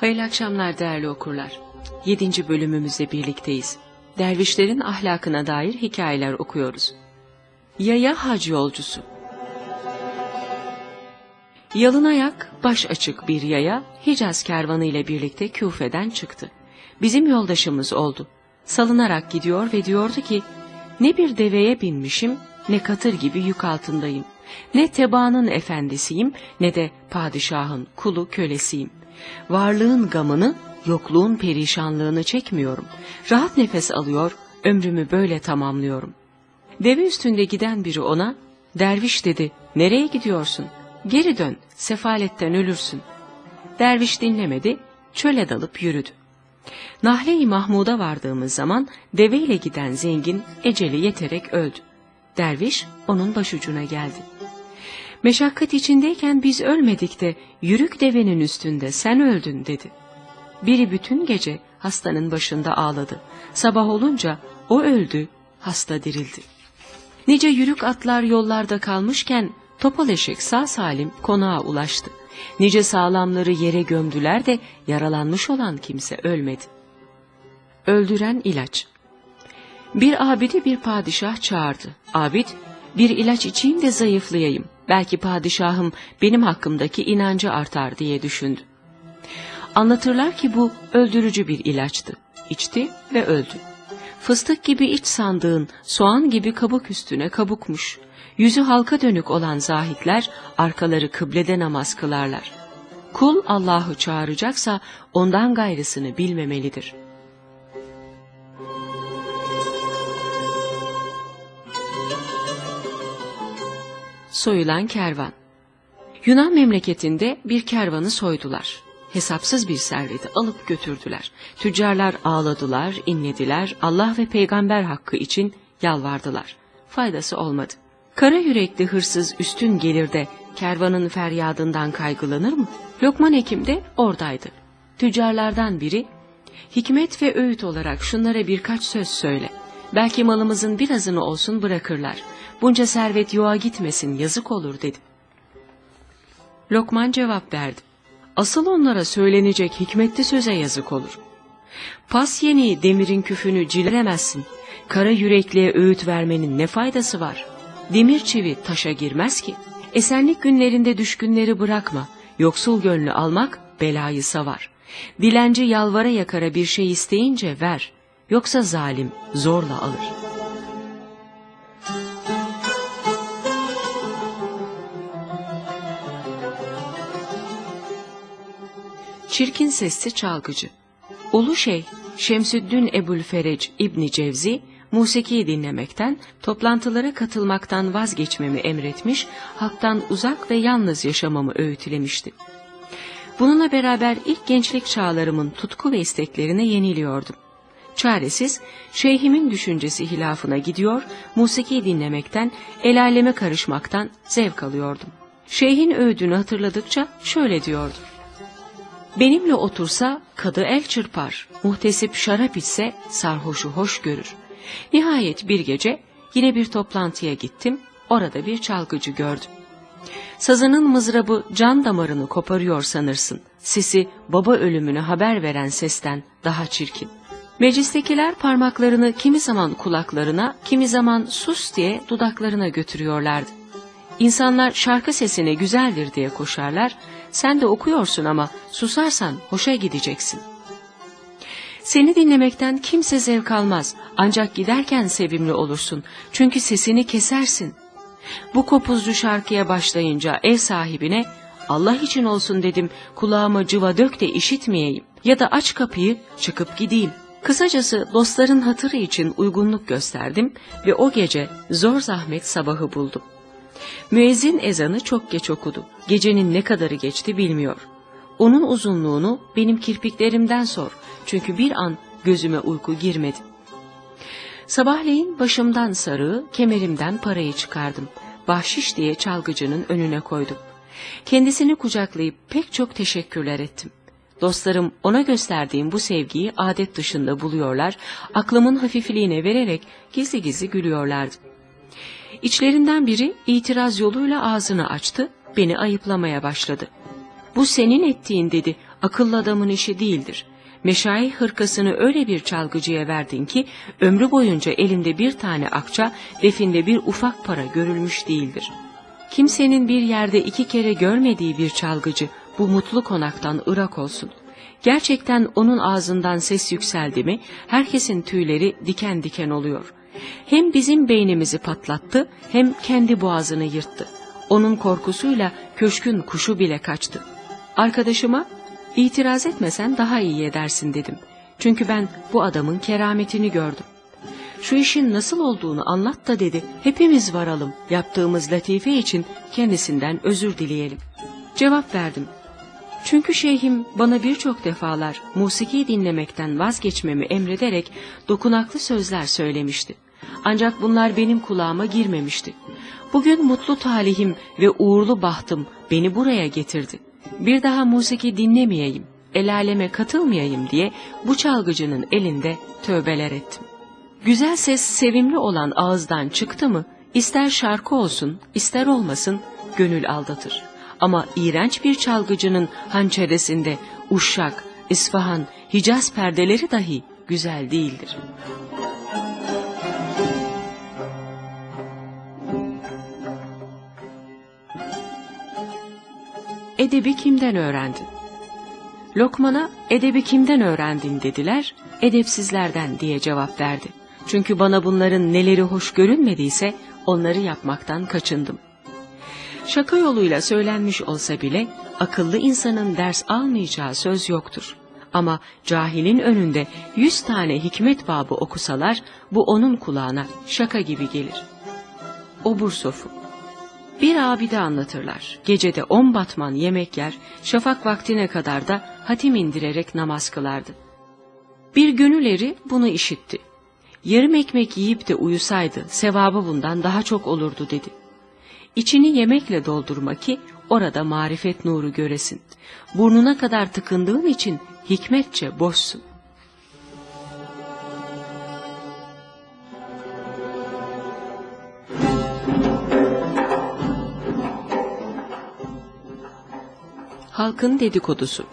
Hayırlı akşamlar değerli okurlar. Yedinci bölümümüzde birlikteyiz. Dervişlerin ahlakına dair hikayeler okuyoruz. Yaya hac yolcusu Yalın ayak, baş açık bir yaya Hicaz kervanı ile birlikte Küfe'den çıktı. Bizim yoldaşımız oldu. Salınarak gidiyor ve diyordu ki, ne bir deveye binmişim, ne katır gibi yük altındayım. Ne tebaanın efendisiyim, ne de padişahın kulu kölesiyim. Varlığın gamını, yokluğun perişanlığını çekmiyorum. Rahat nefes alıyor, ömrümü böyle tamamlıyorum. Deve üstünde giden biri ona, derviş dedi, nereye gidiyorsun? Geri dön, sefaletten ölürsün. Derviş dinlemedi, çöle dalıp yürüdü. Nahle-i Mahmud'a vardığımız zaman deveyle giden zengin eceli yeterek öldü. Derviş onun başucuna geldi. Meşakkat içindeyken biz ölmedik de yürük devenin üstünde sen öldün dedi. Biri bütün gece hastanın başında ağladı. Sabah olunca o öldü, hasta dirildi. Nice yürük atlar yollarda kalmışken topal eşek sağ salim konağa ulaştı. Nice sağlamları yere gömdüler de yaralanmış olan kimse ölmedi. Öldüren ilaç Bir abidi bir padişah çağırdı. Abid, bir ilaç içeyim de zayıflayayım. Belki padişahım benim hakkımdaki inancı artar diye düşündü. Anlatırlar ki bu öldürücü bir ilaçtı. İçti ve öldü. Fıstık gibi iç sandığın soğan gibi kabuk üstüne kabukmuş. Yüzü halka dönük olan zahitler arkaları kıblede namaz kılarlar. Kul Allah'ı çağıracaksa ondan gayrısını bilmemelidir. Soyulan kervan Yunan memleketinde bir kervanı soydular. Hesapsız bir serveti alıp götürdüler. Tüccarlar ağladılar, inlediler, Allah ve peygamber hakkı için yalvardılar. Faydası olmadı. Kara yürekli hırsız üstün gelir de kervanın feryadından kaygılanır mı? Lokman Hekim de oradaydı. Tüccarlardan biri, hikmet ve öğüt olarak şunlara birkaç söz söyle. Belki malımızın birazını olsun bırakırlar. Bunca servet yoğa gitmesin yazık olur dedi. Lokman cevap verdi. Asıl onlara söylenecek hikmetli söze yazık olur. Pas yeni demirin küfünü cileremezsin. Kara yürekliye öğüt vermenin ne faydası var? Demir çivi taşa girmez ki. Esenlik günlerinde düşkünleri bırakma. Yoksul gönlü almak belayı savar. Dilenci yalvara yakara bir şey isteyince ver. Yoksa zalim zorla alır. Çirkin sesli çalgıcı Ulu şey Şemsüddin Ebu'l-Ferec İbni Cevzi musiki dinlemekten, toplantılara katılmaktan vazgeçmemi emretmiş, halktan uzak ve yalnız yaşamamı öğütlemişti. Bununla beraber ilk gençlik çağlarımın tutku ve isteklerine yeniliyordum. Çaresiz, şeyhimin düşüncesi hilafına gidiyor, musiki dinlemekten, el aleme karışmaktan zevk alıyordum. Şeyhin öğüdünü hatırladıkça şöyle diyordu. Benimle otursa kadı el çırpar, muhtesip şarap içse sarhoşu hoş görür. Nihayet bir gece yine bir toplantıya gittim, orada bir çalgıcı gördüm. Sazının mızrabı can damarını koparıyor sanırsın. Sesi baba ölümünü haber veren sesten daha çirkin. Meclistekiler parmaklarını kimi zaman kulaklarına, kimi zaman sus diye dudaklarına götürüyorlardı. İnsanlar şarkı sesine güzeldir diye koşarlar, sen de okuyorsun ama susarsan hoşa gideceksin. Seni dinlemekten kimse zevk almaz ancak giderken sevimli olursun çünkü sesini kesersin. Bu kopuzcu şarkıya başlayınca ev sahibine Allah için olsun dedim kulağıma cıva dök de işitmeyeyim ya da aç kapıyı çıkıp gideyim. Kısacası dostların hatırı için uygunluk gösterdim ve o gece zor zahmet sabahı buldum. Müezzin ezanı çok geç okudu. Gecenin ne kadarı geçti bilmiyor. Onun uzunluğunu benim kirpiklerimden sor. Çünkü bir an gözüme uyku girmedi. Sabahleyin başımdan sarığı, kemerimden parayı çıkardım. Bahşiş diye çalgıcının önüne koydum. Kendisini kucaklayıp pek çok teşekkürler ettim. Dostlarım ona gösterdiğim bu sevgiyi adet dışında buluyorlar, aklımın hafifliğine vererek gizli gizli gülüyorlardı. İçlerinden biri itiraz yoluyla ağzını açtı, beni ayıplamaya başladı. Bu senin ettiğin dedi, Akıllı adamın işi değildir. Meşayih hırkasını öyle bir çalgıcıya verdin ki ömrü boyunca elinde bir tane akça, definde bir ufak para görülmüş değildir. Kimsenin bir yerde iki kere görmediği bir çalgıcı bu mutlu konaktan ırak olsun. Gerçekten onun ağzından ses yükseldi mi herkesin tüyleri diken diken oluyor. Hem bizim beynimizi patlattı hem kendi boğazını yırttı. Onun korkusuyla köşkün kuşu bile kaçtı. Arkadaşıma itiraz etmesen daha iyi edersin dedim. Çünkü ben bu adamın kerametini gördüm. Şu işin nasıl olduğunu anlat da dedi. Hepimiz varalım. Yaptığımız latife için kendisinden özür dileyelim. Cevap verdim. Çünkü şeyhim bana birçok defalar musiki dinlemekten vazgeçmemi emrederek dokunaklı sözler söylemişti. Ancak bunlar benim kulağıma girmemişti. Bugün mutlu talihim ve uğurlu bahtım beni buraya getirdi. Bir daha musiki dinlemeyeyim, el aleme katılmayayım diye bu çalgıcının elinde tövbeler ettim. Güzel ses sevimli olan ağızdan çıktı mı, ister şarkı olsun, ister olmasın, gönül aldatır. Ama iğrenç bir çalgıcının hançeresinde Uşşak, İsfahan, Hicaz perdeleri dahi güzel değildir. Edebi kimden öğrendin? Lokman'a edebi kimden öğrendin dediler, edepsizlerden diye cevap verdi. Çünkü bana bunların neleri hoş görünmediyse onları yapmaktan kaçındım. Şaka yoluyla söylenmiş olsa bile akıllı insanın ders almayacağı söz yoktur. Ama cahilin önünde yüz tane hikmet babı okusalar bu onun kulağına şaka gibi gelir. Obur sofu Bir abide anlatırlar. Gecede on batman yemek yer, şafak vaktine kadar da hatim indirerek namaz kılardı. Bir gönül bunu işitti. Yarım ekmek yiyip de uyusaydı sevabı bundan daha çok olurdu dedi. İçini yemekle doldurma ki orada marifet nuru göresin. Burnuna kadar tıkındığın için hikmetçe boşsun. Halkın dedikodusu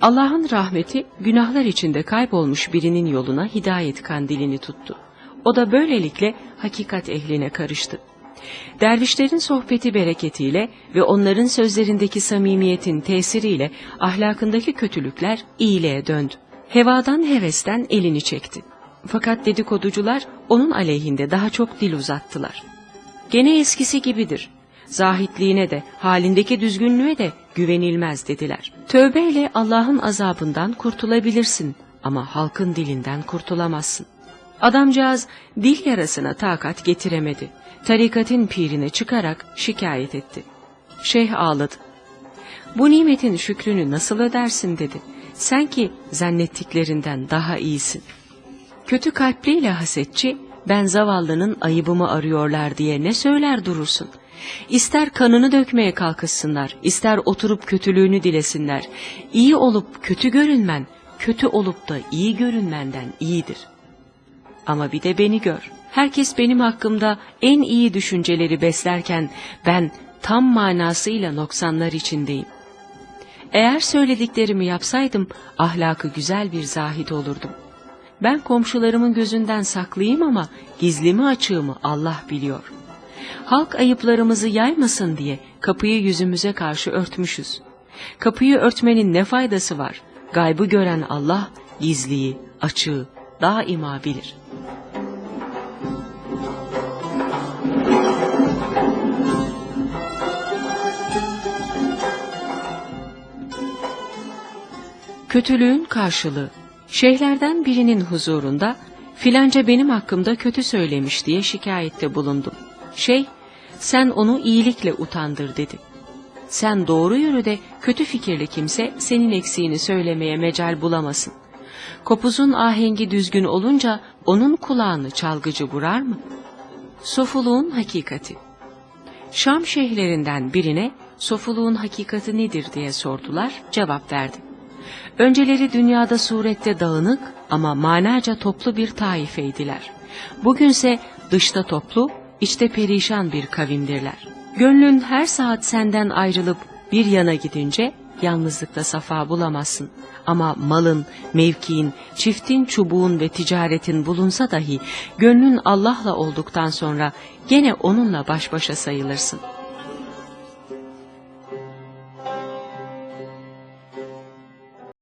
Allah'ın rahmeti günahlar içinde kaybolmuş birinin yoluna hidayet kandilini tuttu. O da böylelikle hakikat ehline karıştı. Dervişlerin sohbeti bereketiyle ve onların sözlerindeki samimiyetin tesiriyle ahlakındaki kötülükler iyiliğe döndü. Hevadan hevesten elini çekti. Fakat dedikoducular onun aleyhinde daha çok dil uzattılar. Gene eskisi gibidir. Zahitliğine de, halindeki düzgünlüğe de güvenilmez dediler. Tövbeyle Allah'ın azabından kurtulabilirsin ama halkın dilinden kurtulamazsın. Adamcağız dil yarasına takat getiremedi. Tarikatın pirine çıkarak şikayet etti. Şeyh ağladı. Bu nimetin şükrünü nasıl ödersin dedi. Sen ki zannettiklerinden daha iyisin. Kötü kalpliyle hasetçi ben zavallının ayıbımı arıyorlar diye ne söyler durursun. İster kanını dökmeye kalkışsınlar, ister oturup kötülüğünü dilesinler. İyi olup kötü görünmen, kötü olup da iyi görünmenden iyidir. Ama bir de beni gör. Herkes benim hakkımda en iyi düşünceleri beslerken ben tam manasıyla noksanlar içindeyim. Eğer söylediklerimi yapsaydım ahlakı güzel bir zahit olurdum. Ben komşularımın gözünden saklıyım ama gizlimi açığımı Allah biliyor. Halk ayıplarımızı yaymasın diye kapıyı yüzümüze karşı örtmüşüz. Kapıyı örtmenin ne faydası var? Gaybı gören Allah gizliyi, açığı daima bilir.'' Kötülüğün karşılığı. Şeyhlerden birinin huzurunda filanca benim hakkımda kötü söylemiş diye şikayette bulundum. Şeyh, sen onu iyilikle utandır dedi. Sen doğru yürü de kötü fikirli kimse senin eksiğini söylemeye mecal bulamasın. Kopuzun ahengi düzgün olunca onun kulağını çalgıcı vurar mı? Sofuluğun hakikati Şam şeyhlerinden birine sofuluğun hakikati nedir diye sordular, cevap verdi. Önceleri dünyada surette dağınık ama manaca toplu bir taifeydiler. Bugünse dışta toplu, içte perişan bir kavimdirler. Gönlün her saat senden ayrılıp bir yana gidince yalnızlıkta safa bulamazsın. Ama malın, mevkiin, çiftin, çubuğun ve ticaretin bulunsa dahi gönlün Allah'la olduktan sonra gene onunla baş başa sayılırsın.